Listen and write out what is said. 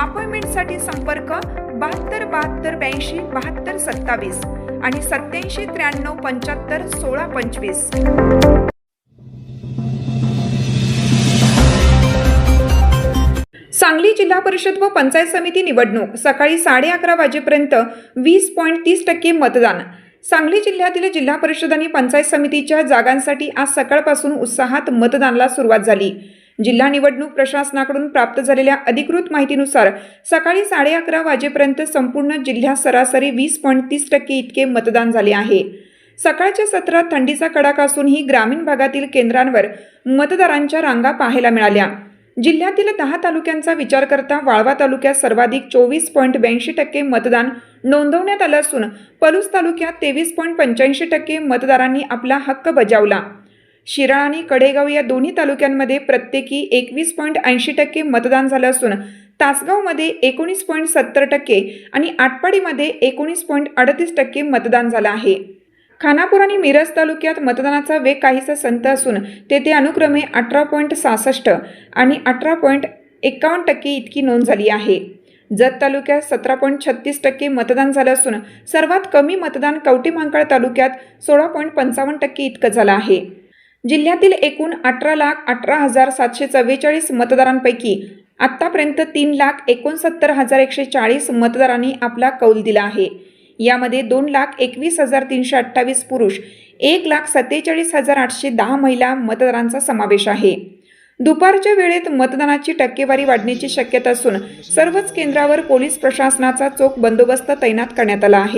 अपॉइंटमेंटसाठी संपर्क बहात्तर बहात्तर ब्याऐंशी बहात्तर सत्तावीस आणि सत्याऐंशी त्र्याण्णव पंच्याहत्तर सोळा पंचवीस. सांगली जिल्हा परिषद व पंचायत समिती निवडणूक सकाळी साडे अकरा वाजेपर्यंत वीस पॉईंट तीस टक्के मतदान. सांगली जिल्ह्यातील जिल्हा परिषद आणि पंचायत समितीच्या जागांसाठी आज सकाळपासून उत्साहात मतदानाला सुरुवात झाली. जिल्हा निवडणूक प्रशासनाकडून प्राप्त झालेल्या अधिकृत माहितीनुसार सकाळी साडे अकरा वाजेपर्यंत संपूर्ण जिल्ह्यात सरासरी वीस पॉईंट तीस टक्के इतके मतदान झाले आहे. सकाळच्या सत्रात थंडीचा कडाका असूनही ग्रामीण भागातील केंद्रांवर मतदारांच्या रांगा पाहायला मिळाल्या. जिल्ह्यातील दहा तालुक्यांचा विचार करता वाळवा तालुक्यात सर्वाधिक चोवीस पॉईंट ब्याऐंशी टक्के मतदान नोंदवण्यात आलं असून पलूस तालुक्यात तेवीस पॉईंट पंच्याऐंशी टक्के मतदारांनी आपला हक्क बजावला. शिराळा आणि कडेगाव या दोन्ही तालुक्यांमध्ये प्रत्येकी एकवीस पॉईंट ऐंशी टक्के मतदान झालं असून तासगावमध्ये एकोणीस पॉईंट सत्तर टक्के आणि आटपाडीमध्ये एकोणीस पॉईंट अडतीस टक्के मतदान झालं आहे. खानापूर आणि मिरज तालुक्यात मतदानाचा वेग काहीसा संत असून तेथे अनुक्रमे अठरा पॉईंट सहासष्ट आणि अठरा पॉईंट एकावन्न टक्के इतकी नोंद झाली आहे. जत तालुक्यात सतरा पॉईंट छत्तीस टक्के मतदान झालं असून सर्वात कमी मतदान कवटीमांकळ तालुक्यात सोळा पॉईंट पंचावन्न टक्के इतकं झालं आहे. जिल्ह्यातील एकूण अठरा लाख अठरा हजार सातशे चव्वेचाळीस मतदारांपैकी आत्तापर्यंत तीन लाख एकोणसत्तर हजार एकशे चाळीस मतदारांनी आपला कौल दिला आहे. यामध्ये दोन लाख एकवीस हजार तीनशे अठ्ठावीस पुरुष एक लाख सत्तेचाळीस हजार आठशे दहा महिला मतदारांचा समावेश आहे. दुपारच्या वेळेत मतदानाची टक्केवारी वाढण्याची शक्यता असून सर्वच केंद्रावर पोलीस प्रशासनाचा चोख बंदोबस्त तैनात करण्यात आला आहे.